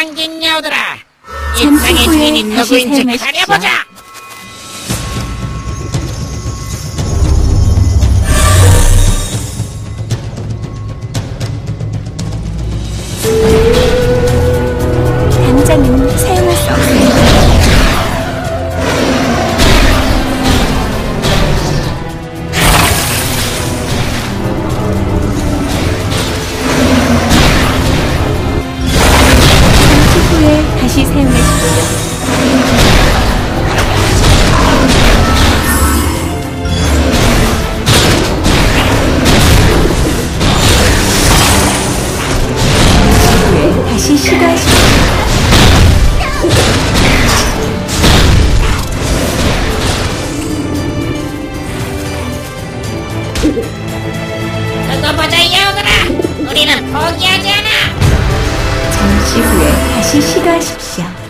여우들아 이 잠시 후에 주인이 다시 누구인지. 가려보자 당장은 사 다시 사용하십시오. 다시 시도하십시오. 두고 보자 여우들아 다시 시도하십시오.